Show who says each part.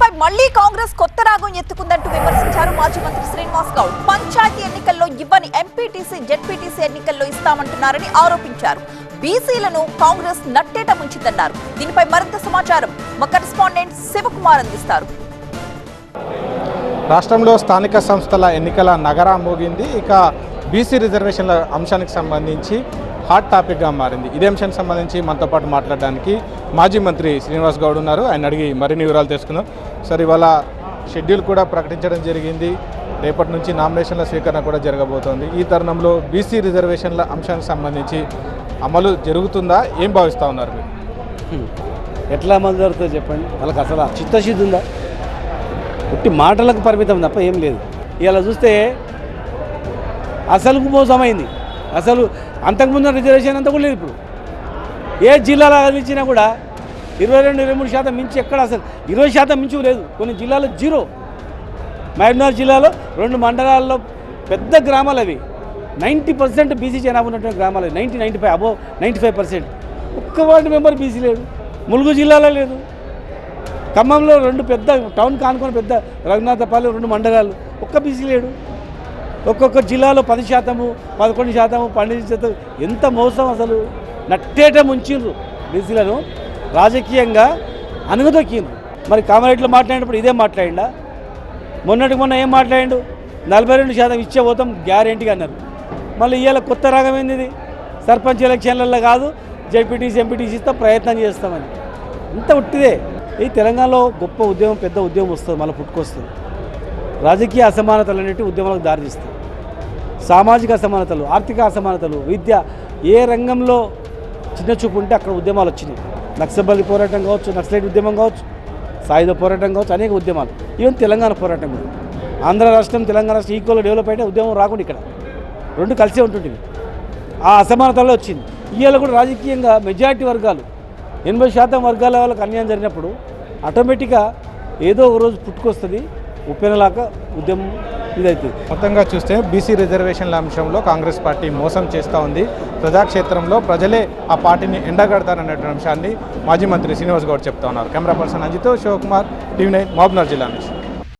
Speaker 1: పై మళ్ళీ కాంగ్రెస్ కొత్త రాగం ఎత్తుకుందంటూ విమర్శించారు మాజీ మంత్రి శ్రీనివాస్ గౌడ్. పంచాయతీ ఎన్నికల్లో ఇవ్వని ఎంపీటీసీ జెడ్పీటీసీ ఎన్నికల్లో ఇస్తామంటున్నారని ఆరోపించారు. బీసీలను కాంగ్రెస్ నట్టేట ముంచిందన్నారు దీనిపై మరింత సమాచారం మా కరెస్పాండెంట్ శివకుమార్ అందిస్తారు.
Speaker 2: రాష్ట్రంలో స్థానిక సంస్థల ఎన్నికల నగరా మోగింది. ఇక బీసీ రిజర్వేషన్ల అంశానికి సంబంధించి హాట్ టాపిక్గా మారింది. ఇదే అంశానికి సంబంధించి మనతో పాటు మాట్లాడడానికి మాజీ మంత్రి శ్రీనివాస్ గౌడ్ ఉన్నారు. ఆయన అడిగి మరిన్ని వివరాలు తెలుసుకుందాం. సార్ ఇవాళ షెడ్యూల్ కూడా ప్రకటించడం జరిగింది. రేపటి నుంచి నామినేషన్ల స్వీకరణ కూడా జరగబోతోంది. ఈ తరుణంలో బీసీ రిజర్వేషన్ల అంశానికి సంబంధించి అమలు జరుగుతుందా? ఏం భావిస్తూ ఉన్నారు మీరు?
Speaker 3: ఎట్లా అమలు జరుగుతుందో చెప్పండి. వాళ్ళకి అసలు చిత్తశుద్ధి ఉందా? ఒట్టి మాటలకు పరిమితం తప్ప ఏం లేదు. ఇలా చూస్తే అసలుకు మోసమైంది. అసలు అంతకుముందు రిజర్వేషన్ అంతా కూడా లేదు ఇప్పుడు. ఏ జిల్లాలో అందించినా కూడా ఇరవై రెండు ఇరవై మూడు శాతం మించి ఎక్కడ అసలు ఇరవై శాతం మించి లేదు. కొన్ని జిల్లాలో జీరో. మహబూబ్నగర్ జిల్లాలో రెండు మండలాల్లో పెద్ద గ్రామాలు అవి. నైంటీ పర్సెంట్ బీసీ జనాభా ఉన్నటువంటి గ్రామాలు ninety ninety five above ninety five percent. ఒక్క వార్డు మెంబర్ బీసీ లేడు ములుగు జిల్లాలో లేదు. ఖమ్మంలో రెండు పెద్ద టౌన్ కానుకొని పెద్ద రఘునాథపాలెం రెండు మండలాలు. ఒక్క బీసీ లేడు. ఒక్కొక్క జిల్లాలో పది శాతము పదకొండు శాతము పన్నెండు శాతం ఎంత మోసం అసలు? నట్టేట ముంచిండ్రు బీసీలను రాజకీయంగా అనుగదొక్కిండ్రు మరి కామారెడ్డిలో మాట్లాడినప్పుడు ఇదే మాట్లాడిండా? మొన్నటికి మొన్న ఏం మాట్లాడిండు? నలభై రెండు శాతం ఇచ్చే పోతాం గ్యారెంటీగా అన్నారు. మళ్ళీ ఇవాళ కొత్త రాగం ఏంది ఇది? సర్పంచ్ ఎలక్షన్లలో కాదు జడ్పీటీసీ ఎంపీటీసీ ఇస్తాం ప్రయత్నం చేస్తామని. ఇంత ఉట్టిదే. ఈ తెలంగాణలో గొప్ప ఉద్యమం పెద్ద ఉద్యమం వస్తుంది మళ్ళీ పుట్టుకొస్తుంది. రాజకీయ అసమానతలు అనేవి ఉద్యమాలకు దారితీస్తాయి. సామాజిక అసమానతలు ఆర్థిక అసమానతలు విద్య ఏ రంగంలో చిన్న చూపు ఉంటే అక్కడ ఉద్యమాలు వచ్చినాయి. నక్సబలి పోరాటం కావచ్చు నక్సలైట్ ఉద్యమం కావచ్చు సాయుధ పోరాటం కావచ్చు అనేక ఉద్యమాలు. ఈవెన్ తెలంగాణ పోరాటం కూడా. ఆంధ్ర రాష్ట్రం తెలంగాణ రాష్ట్రం ఈక్వల్ డెవలప్ అయితే ఉద్యమం రాకుండా ఇక్కడ. రెండు కలిసే ఉంటుంటుంది ఆ అసమానతలో వచ్చింది. ఇవాళ కూడా రాజకీయంగా మెజారిటీ వర్గాలు ఎనభై శాతం వర్గాల వాళ్ళకి అన్యాయం జరిగినప్పుడు ఆటోమేటిక్గా ఏదో ఒక రోజు పుట్టుకొస్తుంది. ఉప్పెనలాగా ఉద్యమం ఇదైతుంది
Speaker 2: మొత్తంగా చూస్తే బీసీ రిజర్వేషన్ల అంశంలో కాంగ్రెస్ పార్టీ మోసం చేస్తూ ఉంది. ప్రజాక్షేత్రంలో ప్రజలే ఆ పార్టీని ఎండగడతారనేటువంటి అంశాన్ని మాజీ మంత్రి శ్రీనివాస్ గౌడ్ చెప్తా ఉన్నారు. కెమెరా పర్సన్ అంజితో శివకుమార్ టీవీ నైన్ మహబూబ్నగర్ జిల్లా నుంచి.